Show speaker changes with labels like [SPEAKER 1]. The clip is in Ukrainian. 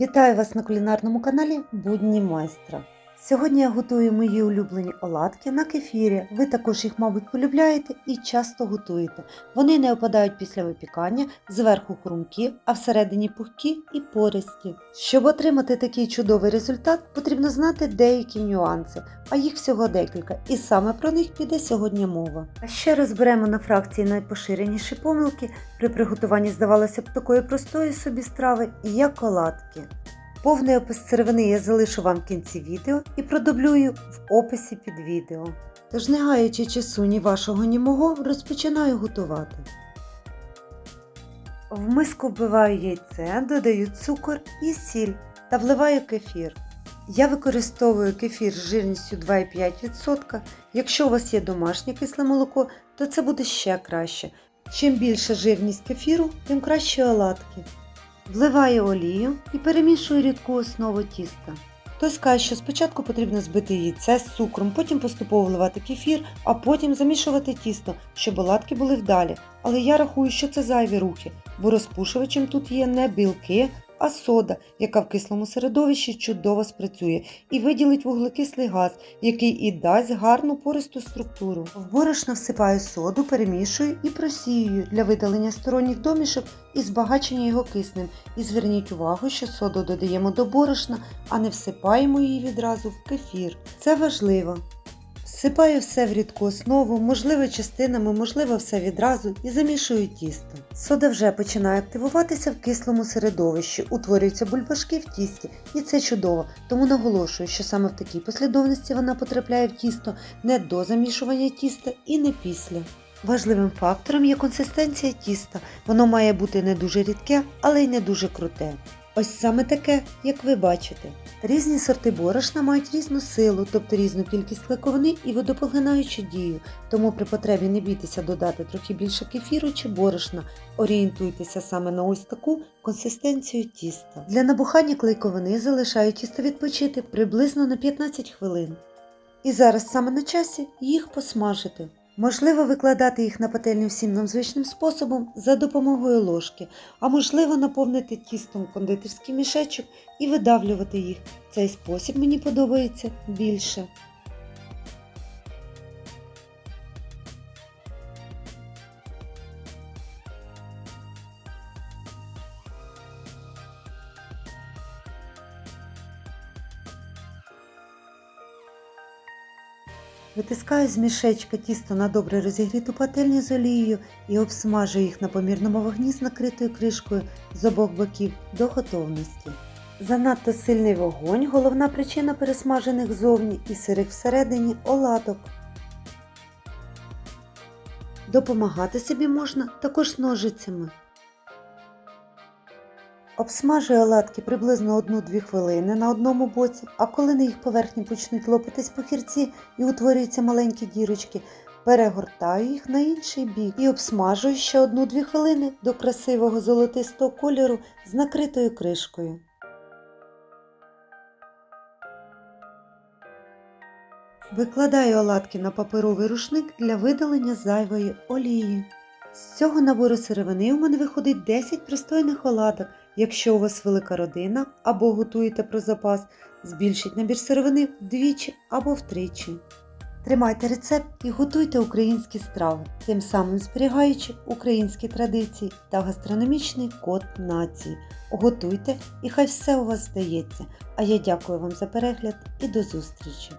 [SPEAKER 1] Вітаю вас на кулінарному каналі Будні майстра. Сьогодні я готую мої улюблені оладки на кефірі. Ви також їх, мабуть, полюбляєте і часто готуєте. Вони не опадають після випікання, зверху хрумкі, а всередині пухкі і пористі. Щоб отримати такий чудовий результат, потрібно знати деякі нюанси, а їх всього декілька, і саме про них піде сьогодні мова. А ще розберемо на фракції найпоширеніші помилки при приготуванні, здавалося б, такої простої собі страви, як оладки. Повний опис сировини я залишу вам в кінці відео і продублюю в описі під відео. Тож, не гаючи часу ні вашого, ні мого, розпочинаю готувати. В миску вбиваю яйце, додаю цукор і сіль та вливаю кефір. Я використовую кефір з жирністю 2,5%. Якщо у вас є домашнє кисле молоко, то це буде ще краще. Чим більша жирність кефіру, тим краще оладки. Вливаю олію і перемішую рідку основу тіста. Хтось каже, що спочатку потрібно збити яйце з цукром, потім поступово вливати кефір, а потім замішувати тісто, щоб оладки були вдалі. Але я рахую, що це зайві рухи, бо розпушувачем тут є не білки, а сода, яка в кислому середовищі чудово спрацює і виділить вуглекислий газ, який і дасть гарну пористу структуру. В борошно всипаю соду, перемішую і просіюю для видалення сторонніх домішок і збагачення його киснем. І зверніть увагу, що соду додаємо до борошна, а не всипаємо її відразу в кефір. Це важливо. Всипаю все в рідку основу, можливо частинами, можливо все відразу і замішую тісто. Сода вже починає активуватися в кислому середовищі, утворюються бульбашки в тісті, і це чудово, тому наголошую, що саме в такій послідовності вона потрапляє в тісто не до замішування тіста і не після. Важливим фактором є консистенція тіста. Воно має бути не дуже рідке, але й не дуже круте. Ось саме таке, як ви бачите. Різні сорти борошна мають різну силу, тобто різну кількість клейковини і водопоглинаючу дію, тому при потребі не бійтеся додати трохи більше кефіру чи борошна. Орієнтуйтеся саме на ось таку консистенцію тіста. Для набухання клейковини залишаю тісто відпочити приблизно на 15 хвилин. І зараз саме на часі їх посмажити. Можливо викладати їх на пательню всім нам звичним способом за допомогою ложки, а можливо наповнити тістом кондитерський мішечок і видавлювати їх. Цей спосіб мені подобається більше. Витискаю з мішечка тісто на добре розігріту пательню з олією і обсмажую їх на помірному вогні з накритою кришкою з обох боків до готовності. Занадто сильний вогонь головна причина пересмажених зовні і сирих всередині оладок. Допомагати собі можна також ножицями. Обсмажую оладки приблизно 1-2 хвилини на одному боці, а коли на їх поверхні почнуть лопатись похірці і утворюються маленькі дірочки, перегортаю їх на інший бік і обсмажую ще 1-2 хвилини до красивого золотистого кольору з накритою кришкою. Викладаю оладки на паперовий рушник для видалення зайвої олії. З цього набору сировини у мене виходить 10 пристойних оладок. Якщо у вас велика родина або готуєте про запас, збільшіть набір сировини вдвічі або втричі. Тримайте рецепт і готуйте українські страви, тим самим зберігаючи українські традиції та гастрономічний код нації. Готуйте і хай все у вас вдається. А я дякую вам за перегляд і до зустрічі!